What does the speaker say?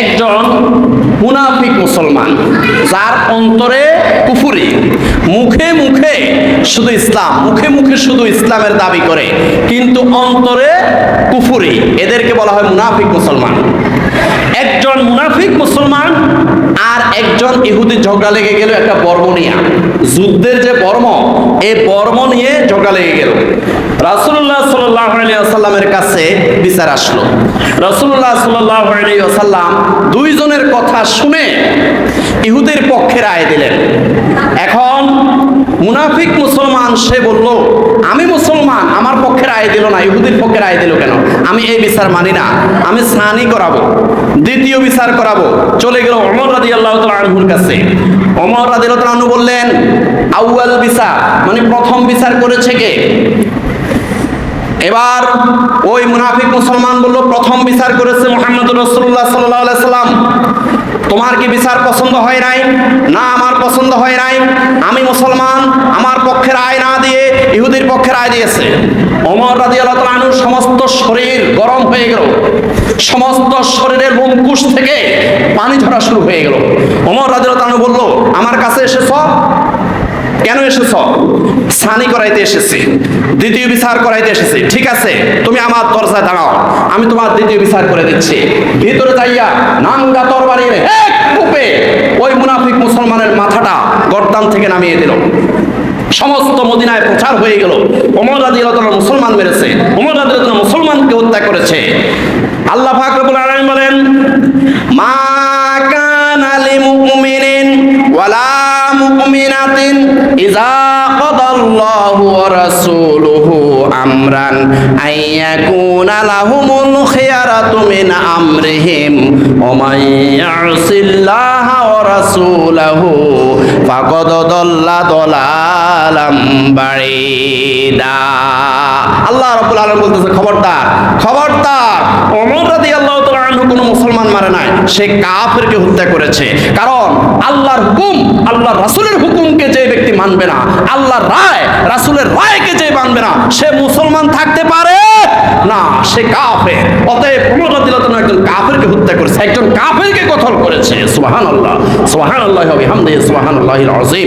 একজন মুনাফিক মুসলমান, যার অন্তরে কুফুরি, মুখে মুখে শুধু ইসলাম, মুখে মুখে শুধু ইসলামের দাবি করে, কিন্তু অন্তরে কুফুরি, এদেরকে বলা হয় মুনাফিক মুসলমান একজন মুনাফিক মুসলমান আর একজন ইহুদি ঝগড়া লেগে গেল একটা বর্ম নিয়ে। যুদ্ধের যে বর্ম এই বর্ম নিয়ে ঝগড়া লেগে গেল। রাসুল্লাহ সাল্লামের কাছে বিচার আসলো। রাসুল্লাহ সাল্লাম দুইজনের কথা শুনে ইহুদের পক্ষে রায় দিলেন। এখন মুনাফিক মুসলমান সে বলল আমি মুসলমান আমার পক্ষে রায় দিল না, ইহুদির পক্ষে রায় দিল কেন? আমি এই বিচার মানি না, আমি সানি করাবো, দ্বিতীয় বিচার করাবো। চলে গেল অমর রাদি আল্লাহ আনহুর কাছে। অমর রাদি আনহু বললেন, আউয়াল বিচার মানে প্রথম বিচার করেছে কে? এবার ওই মুনাফিক মুসলমান বলল, প্রথম বিচার করেছে মোহাম্মদ রসুল্লাহ সাল্লাহ সাল্লাম তোমার কি বিচার পছন্দ হয় নাই? না, আমার পছন্দ হয় নাই। আমি মুসলমান, আমার পক্ষে রায় না দিয়ে ইহুদির পক্ষে রায় দিয়েছে। অমর রাজি আল্লাহ সমস্ত শরীর গরম হয়ে গেল। সমস্ত শরীরের লোমকুশ থেকে পানি ঝরা শুরু হয়ে গেল। অমর রাজি আল্লাহ বলল, আমার কাছে এসেছ? কেন এসেছ? সানি করাইতে এসেছি। দ্বিতীয় বিচার করাইতে এসেছি। ঠিক আছে, তুমি আমার দরজায় দাঁড়াও। আমি তোমার দ্বিতীয় বিচার করে দিচ্ছি। ভিতরে যাইয়া নাঙ্গা তরবারির এক ওই মুনাফিক মুসলমানের মাথাটা গর্দান থেকে নামিয়ে দিল। সমস্ত মদিনায় প্রচার হয়ে গেল। ওমর রাজি মুসলমান মেরেছে। ওমর রাজি মুসলমানকে হত্যা করেছে। আল্লাহ ফাকরুল আলম বলেন, মা কানা লিমুমিনিন ওয়ালা মুমিনাতিন ইযা কাদাল্লাহু ওয়া রাসূলুহু আমরান আইয়াকুনা লাহুমুল খিয়ারাতু মিন আমরিহিম ওয়া মান ইয়াসিল্লাহা ওয়া রাসূলাহু ফাকাদ দাল্লা দালালাম বাঈদা আল্লাহ রাব্বুল আলামিন বলতেছে, খবরদার খবরদার। ওমর রাদিয়াল্লাহু তাআলা আনহু কোনো মুসলমান মারে নাই, সে কাফেরকে হত্যা করেছে। কারণ আল্লাহর হুকুম, আল্লাহর রাসূলের হুকুমকে যে ব্যক্তি মানবে না, আল্লাহর রায়, রাসূলের রায়কে যে মানবে না, সে মুসলমান থাকতে পারে না, সে কাফের। অতএব ওমর রাদিয়াল্লাহু তাআলা একজন কাফেরকে হত্যা করেছে, একজন কাফেরকে কতল করেছে। সুবহানাল্লাহ, সুবহানাল্লাহি ওয়া বিহামদিহি, সুবহানাল্লাহিল আযীম।